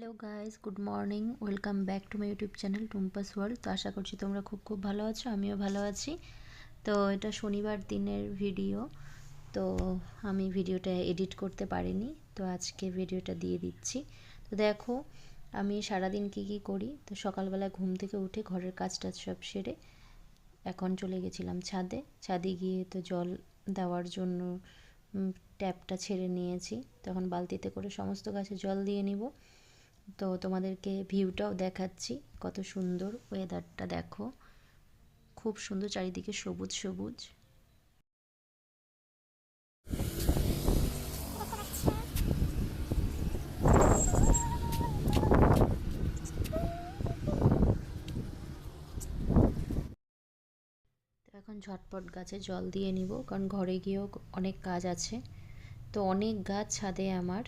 Hello guys good morning welcome back to my YouTube channel Tumpa's world তো আশা করছি তোমরা খুব খুব ভালো আছো, আমিও ভালো আছি। তো এটা শনিবার দিনের ভিডিও তো আমি ভিডিওটা এডিট করতে পারিনি, তো আজকে ভিডিওটা দিয়ে দিচ্ছি। তো দেখো, আমি সারাদিন কী কী করি? তো সকালবেলা ঘুম থেকে উঠে ঘরের কাজ টাজ সব সেরে এখন চলে গেছিলাম ছাদে। ছাদে গিয়ে তো জল দেওয়ার জন্য ট্যাপটা ছেড়ে নিয়েছি। তখন বালতিতে করে সমস্ত গাছে জল দিয়ে নিব। তো তোমাদেরকে ভিউটাও দেখাচ্ছি। কত সুন্দর ওয়েদারটা দেখো। খুব সুন্দর চারিদিকে সবুজ সবুজ। এখন ঝটপট গাছে জল দিয়ে নিব, কারণ ঘরে গিয়েও অনেক কাজ আছে। তো অনেক গাছ ছাদে আমার।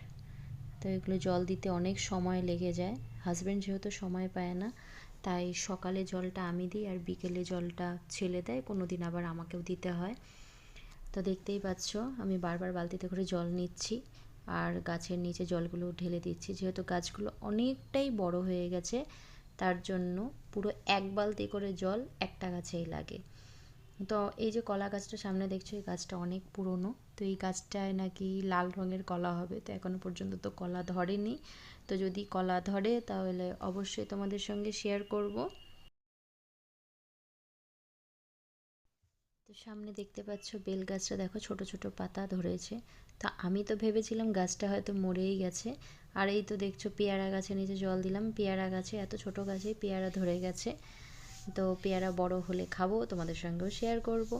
তো এগুলো জল দিতে অনেক সময় লেগে যায়। হাজব্যান্ড যেহেতু সময় পায় না, তাই সকালে জলটা আমি দিই আর বিকেলে জলটা ছেলে দেয় কোনো দিন আবার আমাকেও দিতে হয়। তো দেখতেই পাচ্ছ, আমি বারবার বালতিতে করে জল নিচ্ছি আর গাছের নিচে জলগুলো ঢেলে দিচ্ছি। যেহেতু গাছগুলো অনেকটাই বড় হয়ে গেছে, তার জন্য পুরো এক বালতি করে জল একটা গাছেই লাগে। তো এই যে কলা গাছটা সামনে দেখছ, এই গাছটা অনেক পুরনো। তো এই গাছটায় নাকি লাল রঙের কলা হবে। তো এখনও পর্যন্ত তো কলা ধরেনি। তো যদি কলা ধরে, তাহলে অবশ্যই তোমাদের সঙ্গে শেয়ার করব। তো সামনে দেখতে পাচ্ছ, বেল গাছটা দেখো, ছোট ছোট পাতা ধরেছে। তা আমি তো ভেবেছিলাম গাছটা হয়তো মরেই গেছে। আর এই তো দেখছ, পেয়ারা গাছে নিচে জল দিলাম। পেয়ারা গাছে, এত ছোট গাছে পেয়ারা ধরে গেছে। তো পেয়ারা বড় হলে খাব, তোমাদের সঙ্গেও শেয়ার করব।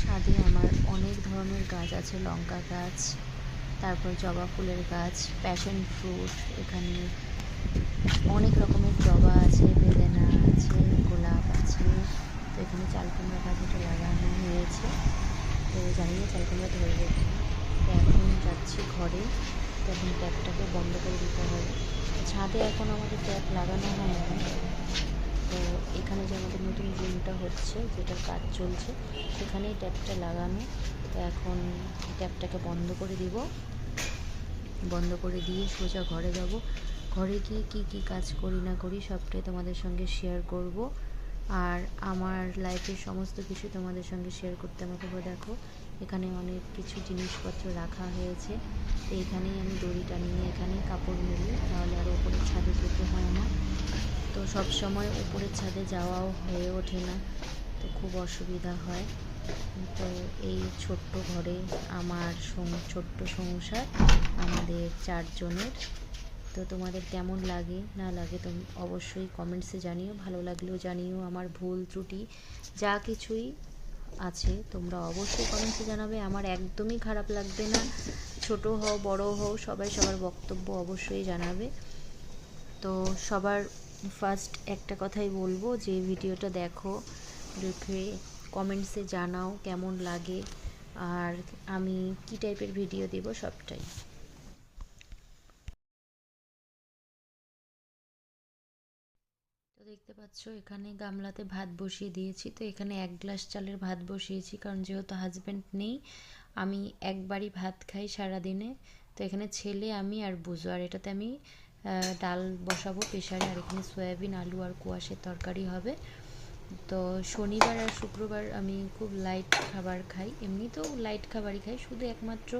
ছাদে আমার অনেক ধরনের গাছ আছে, লঙ্কা গাছ, তারপর জবা ফুলের গাছ প্যাশন ফ্রুট এখানে অনেক রকমের জবা আছে, বেদেনা আছে, গোলাপ আছে, তো এখানে চাল কুমড়া গাছ এটা লাগানো হয়েছে। তো জানি না চাল কুমড়া ধরবে এখন যাচ্ছি ঘরে, তো এখন ট্যাপটাকে বন্ধ করে দিতে হবে। ছাদে এখন আমাদের ট্যাপ লাগানো হয় না তো এখানে যে আমাদের নতুন রুমটা হচ্ছে, যেটার কাজ চলছে, সেখানেই ট্যাপটা লাগানো। তো এখন ট্যাপটাকে বন্ধ করে দিব। বন্ধ করে দিয়ে সোজা ঘরে যাব। ঘরে গিয়ে কী কী কাজ করি না করি সবটাই তোমাদের সঙ্গে শেয়ার করব। আর আমার লাইফের সমস্ত কিছু তোমাদের সঙ্গে শেয়ার করতে আমাকে দেখো। এখানে অনেক কিছু জিনিসপত্র রাখা হয়েছে। তো এখানেই আমি দড়িটা নিয়ে এখানেই কাপড় মেলি, তাহলে আর ওপরের ছাদে যেতে হয় না। তো সব সময় উপরের ছাদে যাওয়াও হয়ে ওঠে না, তো খুব অসুবিধা হয়। তো এই ছোট্ট ঘরে আমার ছোট্ট সংসার, আমাদের চারজনের। তো তোমাদের কেমন লাগে, না লাগে তো অবশ্যই কমেন্টসে জানিও, ভালো লাগলেও জানিও আমার ভুল ত্রুটি, যা কিছুই আছে, তোমরা অবশ্যই কমেন্টসে জানাবে। আমার একদমই খারাপ লাগবে না। ছোট হও, বড় হও, সবাই সবার বক্তব্য অবশ্যই জানাবে। তো সবার ফার্স্ট একটা কথাই বলব যে, ভিডিওটা দেখো, দেখে কমেন্টসে জানাও কেমন লাগে, আর আমি কি টাইপের ভিডিও দেব সবটাই। দেখতে পাচ্ছ, এখানে গামলাতে ভাত বসিয়ে দিয়েছি। তো এখানে এক গ্লাস চালের ভাত বসিয়েছি, কারণ যেহেতু হাজব্যান্ড নেই, আমি একবারই ভাত খাই সারাদিনে। তো এখানে ছেলে, আমি আর বুঝো। আর এটাতে আমি ডাল বসাবো প্রেশারে আর এখানে সয়াবিন, আলু আর কুয়াশের তরকারি হবে। তো শনিবার আর শুক্রবার আমি খুব লাইট খাবার খাই। এমনিতেও লাইট খাবারই খাই, শুধু একমাত্র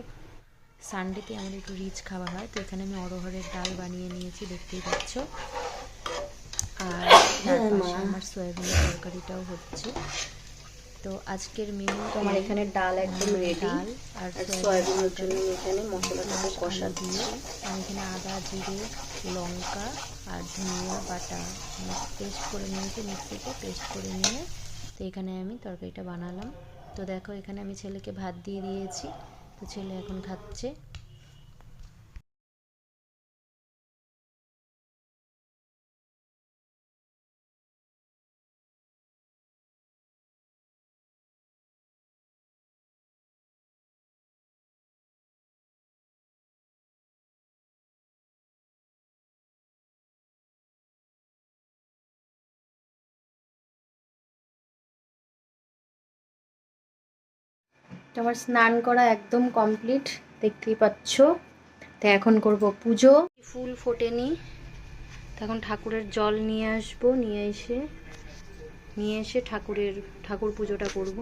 সানডেতে আমাদের একটু রিচ খাবার হয়। তো এখানে আমি অরহরের ডাল বানিয়ে নিয়েছি, দেখতেই পাচ্ছ। আর তার পাশে আমার সয়াবিনের তরকারিটাও হচ্ছে। তো আজকের মেনু তোমার এখানে ডাল একদম রেডি ডাল আর আর সয়াবিনের জন্য এখানে মশলাটাকে কষা দিয়ে আমি এখানে আদা জিরে লঙ্কা আর ধনিয়া বাটা পেস্ট করে নিয়েছি মিক্সিতে পেস্ট করে নিয়ে। তো এখানে আমি তরকারিটা বানালাম। তো দেখো এখানে আমি ছেলেকে ভাত দিয়ে দিয়েছি। তো ছেলে এখন খাচ্ছে। তোমার স্নান করা একদম কমপ্লিট দেখতেই পাচ্ছ। তো এখন করব পুজো। ফুল ফোটেনি তো এখন ঠাকুরের জল নিয়ে আসব, নিয়ে এসে নিয়ে এসে ঠাকুরের, ঠাকুর পুজোটা করব।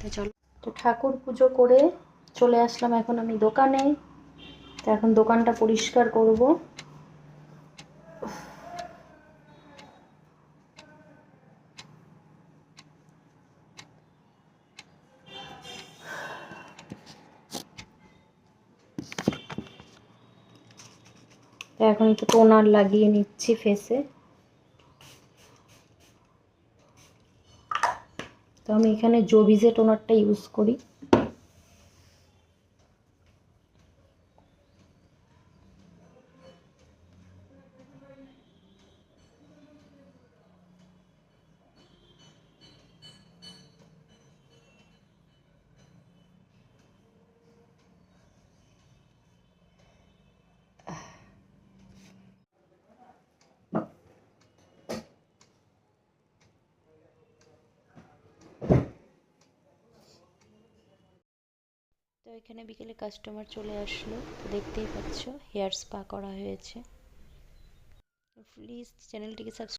তো চলো। তো ঠাকুর পুজো করে চলে আসলাম এখন আমি দোকানে। তো এখন দোকানটা পরিষ্কার করব। এখন একটু টোনার লাগিয়ে নিচ্ছি ফেসে। তো আমি এখানে জোভিজে টোনারটা ইউজ করি। তো এখানে বিকেলে কাস্টমার চলে আসলো, তো দেখতেই পাচ্ছ হেয়ার স্পা করা হয়েছে। প্লিজ চ্যানেলটিকে সাবস্ক্রাইব